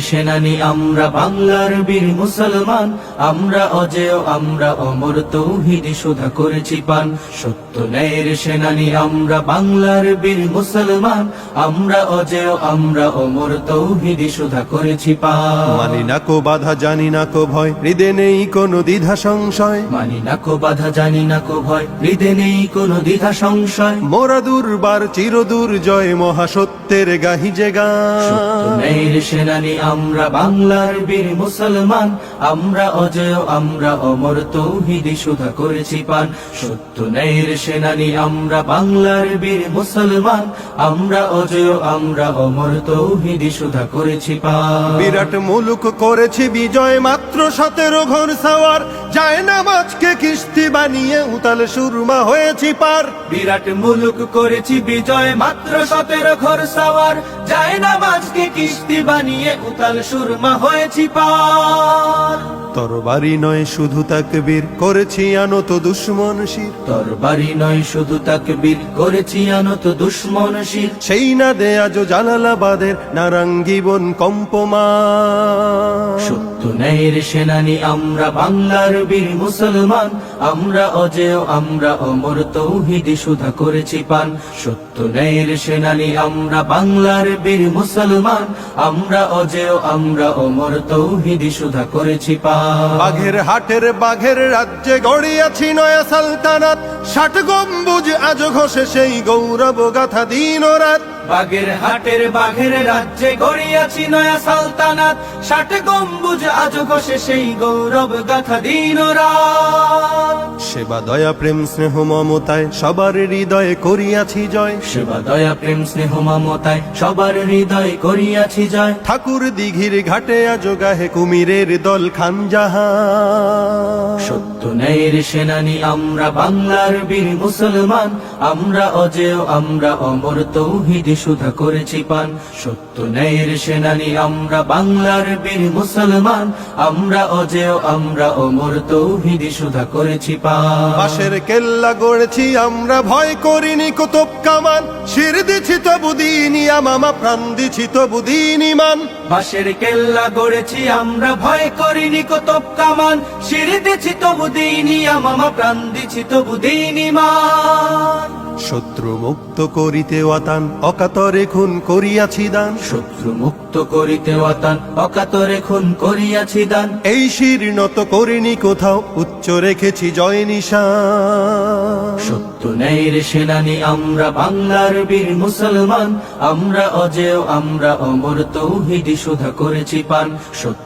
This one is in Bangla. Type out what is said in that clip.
সেনানি আমরা বাংলার বীর মুসলমান। আমরা অজেয় আমরা অমর তৌহিদি সুধা করেছি পান। সত্য ন্যায়ের সেনানি আমরা বাংলার বীর মুসলমান। আমরা অজেয় আমরা অমর তৌহিদি সুধা করেছি পান। মানি না কো বাধা জানি না কো ভয় হৃদে নেই কোনো দ্বিধা সংশয়। মানি না কো বাধা জানি না কো ভয় হৃদে নেই কোনো দ্বিধা সংশয়। মোরা দুর্বার চিরদূর জয় মহাসত্যের গাহি যে সত্য গান। ন্যায়ের সেনানি আমরা বাংলার বীর মুসলমান। আমরা অজয় আমরা অমর তৌহিদি সুধা করেছি পান। সত্য ন্যায়ের সেনানি আমরা বাংলার বীর মুসলমান। আমরা অজয় আমরা অমর তৌহিদি সুধা করেছি পান। বিরাট মুলুক করেছি বিজয় মাত্র সতেরো ঘর সাওয়ার। যায় না মাছকে কিস্তি বানিয়ে উতাল সুরমা হয়েছি পার। বিরাট মুলুক করেছি বিজয় মাত্র সতেরো ঘর সাওয়ার। যায় না মাঝকে কিস্তি বানিয়ে উতাল সুরমা হয়েছি পার। তরবারি নয় শুধু তাকবীর করেছি আনত দুশ্মন শির। তরবারি নয় শুধু তাকবীর করেছি আনত দুশ্মন শির। সেই না দে আজ জালালাবাদের নারাঙ্গীবন কম্পমা সেনানি আমরা বাংলার বীর মুসলমান। আমরা অজেয় আমরা অমর তৌহিদি সুধা করেছি পান। সত্য ন্যায়ের সেনানি আমরা বাংলার বীর মুসলমান। আমরা অজেয় আমরা অমর তৌহিদি সুধা করেছি পান। বাঘের হাটের বাঘের রাজ্যে গড়িয়াছি নয়া সালতানাত। ষাট গম্বুজ আজ ঘষে সেই গৌরব গাথা দিন রাত। বাগের হাটের বাঘের রাজ্যে গড়িয়াছি নয়া সালতানাত। ষাট গম্বুজ আজ ঘষে সেই গৌরব গাথা দিন রাত সেবা দয়া প্রেম স্নেহ মমতায় সবার হৃদয়ে করিয়াছি জয়। সেবা দয়া প্রেম স্নেহ মমতায় সবার হৃদয়ে করিয়াছি জয়। ঠাকুর দিঘির ঘাটে আজ গাহে কুমিরের দল খান জাহান। সত্য ন্যায়ের সেনানি আমরা বাংলার বীর মুসলমান। আমরা অজেয় আমরা অমর তৌহিদি সুধা করেছি পান। সত্য ন্যায়ের সেনানি আমরা বাংলার বীর মুসলমান। আমরা অজেয় আমরা অমর তৌহিদি সুধা করেছি পান। বাসের কেল্লা গড়েছি, আমরা ভয় করিনি, কুতুব কামান শির দিছি তো বুদিনি মামা প্রাণ দিছি তো বুদিনি মান। বাঁশের কেল্লা গড়েছি, আমরা ভয় করিনি, কুতুব কামান শির দিছি তো বুদিনি মামা প্রাণ দিছি তো বুদিনি মান। শত্রু মুক্ত করিতে ওয়াতান অকাতরে খুন করিয়াছি দান। শত্রু মুক্ত করিতে ওয়াতান অকাতরে খুন করিয়াছি দান। এই শির নত করিনি কোথাও উচ্চ রেখেছি জয় নিশান। সত্য ন্যায়ের সেনানি আমরা বাংলার বীর মুসলমান। আমরা অজেয় আমরা অমর তৌহিদি সুধা করেছি পান। সত্য